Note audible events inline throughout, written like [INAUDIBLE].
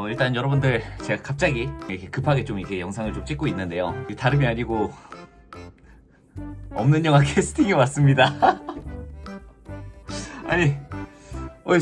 어, 일단 여러분들 제가 갑자기 이렇게 급하게 좀 이렇게 영상을 좀 찍고 있는데요. 다름이 아니고 없는 영화 [LAUGHS] 캐스팅이 왔습니다. [LAUGHS] 아니, 어, 이-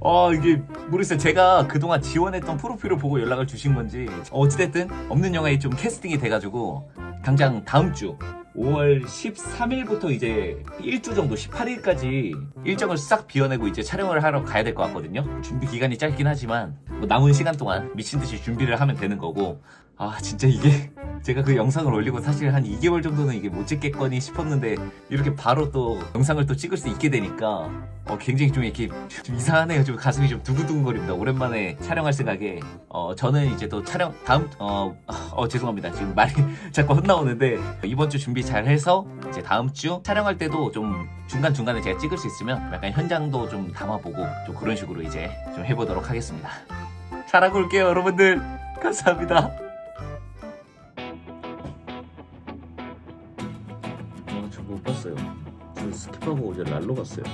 어 이게 모르겠어요. 제가 그동안 지원했던 프로필을 보고 연락을 주신 건지 어찌됐든 없는 영화에 좀 캐스팅이 돼가지고 당장 다음 주 5월 13일부터 이제 1주 정도 18일까지 일정을 싹 비워내고 이제 촬영을 하러 가야 될 것 같거든요. 준비 기간이 짧긴 하지만 뭐 남은 시간 동안 미친 듯이 준비를 하면 되는 거고 아 진짜 이게 [LAUGHS] 제가 그 영상을 올리고 사실 한 2개월 정도는 이게 못 찍겠거니 싶었는데 이렇게 바로 또 영상을 또 찍을 수 있게 되니까 어, 굉장히 좀 이렇게 좀 이상하네요. 좀 가슴이 좀 두근두근거립니다. 오랜만에 촬영할 생각에 어, 저는 이제 또 촬영 다음 어, 어 죄송합니다. 지금 말이 [LAUGHS] 자꾸 헛나오는데 이번 주 준비 잘 해서 이제 다음 주 촬영할 때도 좀 중간 중간에 제가 찍을 수 있으면 약간 현장도 좀 담아보고 좀 그런 식으로 이제 좀 해보도록 하겠습니다. 잘하고 올게요, 여러분들. 감사합니다. 랄로 갔어요.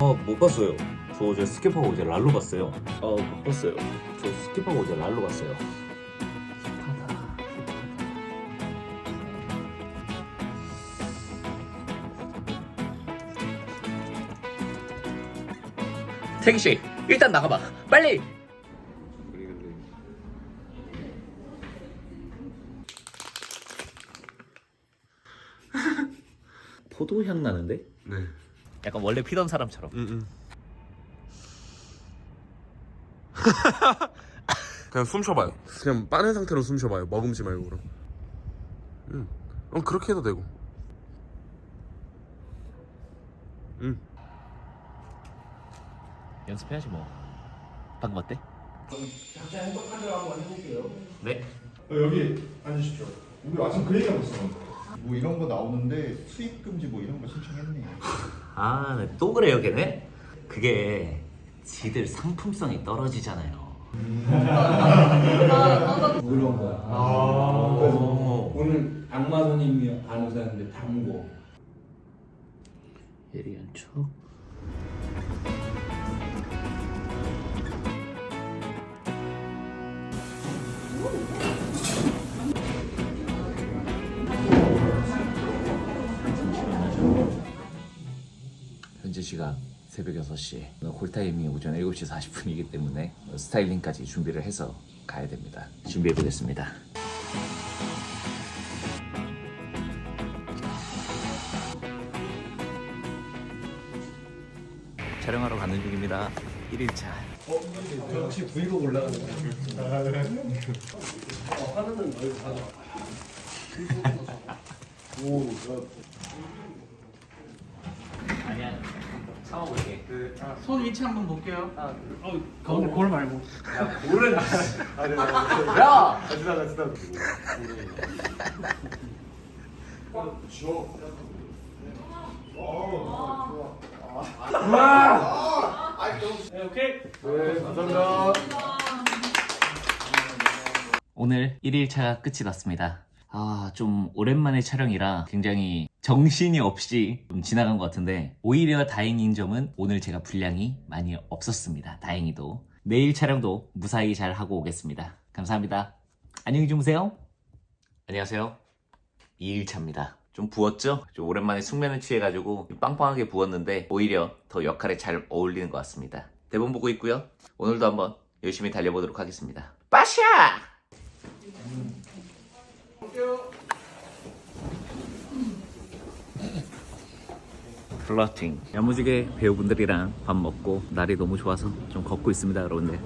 어, 못 봤어요. 저 어제 스킵하고 어제 랄로 갔어요. 어, 못 봤어요. 저 스킵하고 어제 랄로 갔어요. 태기 씨, 일단 나가봐. 빨리. 포도향 나는데? 네. 약간 원래 피던 사람처럼. 응, 응. [LAUGHS] 그냥 숨 쉬어봐요. 그냥 빠른 상태로 숨 쉬어봐요. 머금지 말고 그럼. 응. 어 그렇게 해도 되고. 응. 연습해야지 뭐. 방금 어때? 네. 어, 여기 앉으십시오. 우리 아침 그 얘기하고 있어. 뭐 이런 거 나오는데 수익 금지 뭐 이런 거 신청했네요. 아, 네. 또 그래요, 걔네? 그게 지들 상품성이 떨어지잖아요. 물어본 거야. 아. 그래서 오늘 악마 손님이 안 오셨는데 담고. 예리한 척. 2시간 새벽 6시. 콜타임이 오전 7시 40분이기 때문에 스타일링까지 준비를 해서 가야 됩니다. 준비해 보겠습니다. 촬영하러 가는 중입니다. 1일차. 어, 혹시 브이로그 올라가는 거야? 어, 하나는 너희 가져 오, 참아볼게 손 위치 한번 볼게요. 어, 거울, 거울 말고. 야! 네, 오케이. 오늘 1일차가 끝이 났습니다. 아, 좀 오랜만에 촬영이라 굉장히 정신이 없이 좀 지나간 것 같은데 오히려 다행인 점은 오늘 제가 분량이 많이 없었습니다. 다행히도. 내일 촬영도 무사히 잘 하고 오겠습니다. 감사합니다. 안녕히 주무세요. 안녕하세요. 2일차입니다. 좀 부었죠? 좀 오랜만에 숙면을 취해가지고 빵빵하게 부었는데 오히려 더 역할에 잘 어울리는 것 같습니다. 대본 보고 있고요. 오늘도 한번 열심히 달려보도록 하겠습니다. 빠샤! 플러팅. 야무지게 배우분들이랑 밥 먹고 날이 너무 좋아서 좀 걷고 있습니다 여러분들.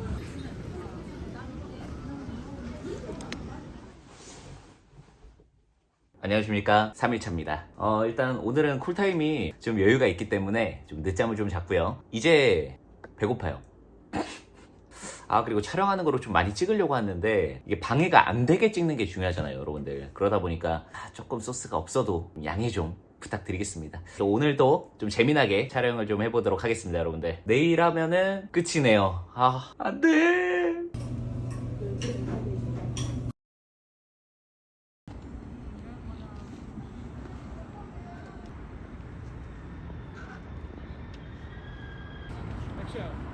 안녕하십니까? 3일차입니다. 어 일단 오늘은 쿨타임이 좀 여유가 있기 때문에 좀 늦잠을 좀 잤고요. 이제 배고파요 아 그리고 촬영하는 거로 좀 많이 찍으려고 하는데 이게 방해가 안 되게 찍는 게 중요하잖아요 여러분들 그러다 보니까 아, 조금 소스가 없어도 양해 좀 부탁드리겠습니다. 오늘도 좀 재미나게 촬영을 좀 해보도록 하겠습니다, 여러분들. 내일 하면은 끝이네요. 아, 안 돼! 액션.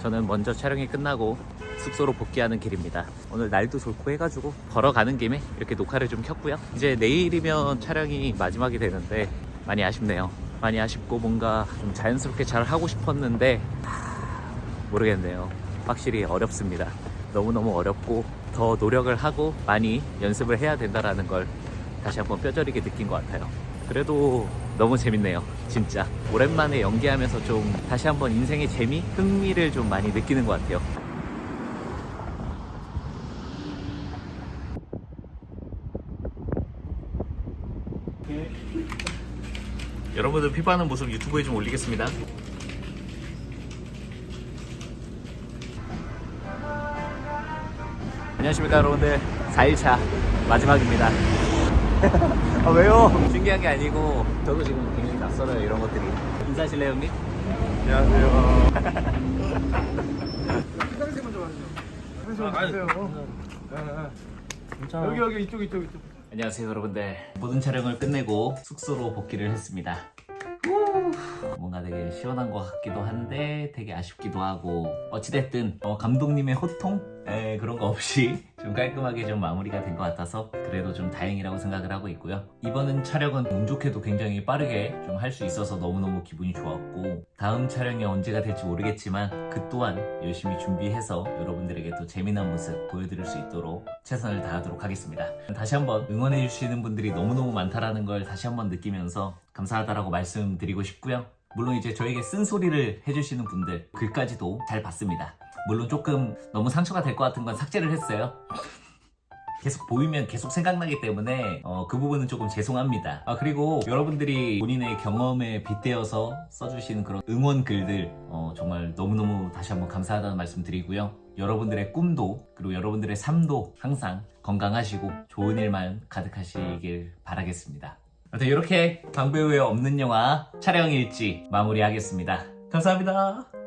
저는 먼저 촬영이 끝나고 숙소로 복귀하는 길입니다. 오늘 날도 좋고 해가지고 걸어가는 김에 이렇게 녹화를 좀 켰고요. 이제 내일이면 촬영이 마지막이 되는데 많이 아쉽네요. 많이 아쉽고 뭔가 좀 자연스럽게 잘 하고 싶었는데 하, 모르겠네요. 확실히 어렵습니다. 너무너무 어렵고 더 노력을 하고 많이 연습을 해야 된다라는 걸 다시 한번 뼈저리게 느낀 것 같아요. 그래도 너무 재밌네요. 진짜. 오랜만에 연기하면서 좀 다시 한번 인생의 재미, 흥미를 좀 많이 느끼는 것 같아요. 여러분들 피파하는 모습 유튜브에 좀 올리겠습니다. 안녕하십니까 여러분들 4일차 마지막입니다 [LAUGHS] 아 왜요? 신기한 게 아니고 저도 지금 굉장히 낯설어요 이런 것들이 인사하실래요 형님? 안녕하세요. 여기 여기 이쪽 이쪽 이쪽. 안녕하세요 여러분들 모든 촬영을 끝내고 숙소로 복귀를 했습니다 후, 뭔가 되게 시원한 것 같기도 한데 되게 아쉽기도 하고 어찌됐든 어, 감독님의 호통? 에, 그런 거 없이 좀 깔끔하게 좀 마무리가 된 것 같아서 그래도 좀 다행이라고 생각을 하고 있고요. 이번 촬영은 운 좋게도 굉장히 빠르게 좀 할 수 있어서 너무너무 기분이 좋았고 다음 촬영이 언제가 될지 모르겠지만 그 또한 열심히 준비해서 여러분들에게 또 재미난 모습 보여드릴 수 있도록 최선을 다하도록 하겠습니다. 다시 한번 응원해 주시는 분들이 너무너무 많다라는 걸 다시 한번 느끼면서 감사하다라고 말씀드리고 싶고요. 물론 이제 저에게 쓴소리를 해주시는 분들 글까지도 잘 봤습니다 물론 조금 너무 상처가 될 것 같은 건 삭제를 했어요 [LAUGHS] 계속 보이면 계속 생각나기 때문에 어, 그 부분은 조금 죄송합니다. 아 그리고 여러분들이 본인의 경험에 빗대어서 써주시는 그런 응원 글들 어, 정말 너무너무 다시 한번 감사하다는 말씀 드리고요. 여러분들의 꿈도 그리고 여러분들의 삶도 항상 건강하시고 좋은 일만 가득하시길 바라겠습니다. 이렇게 강배우의 없는 영화 촬영 일지 마무리하겠습니다. 감사합니다.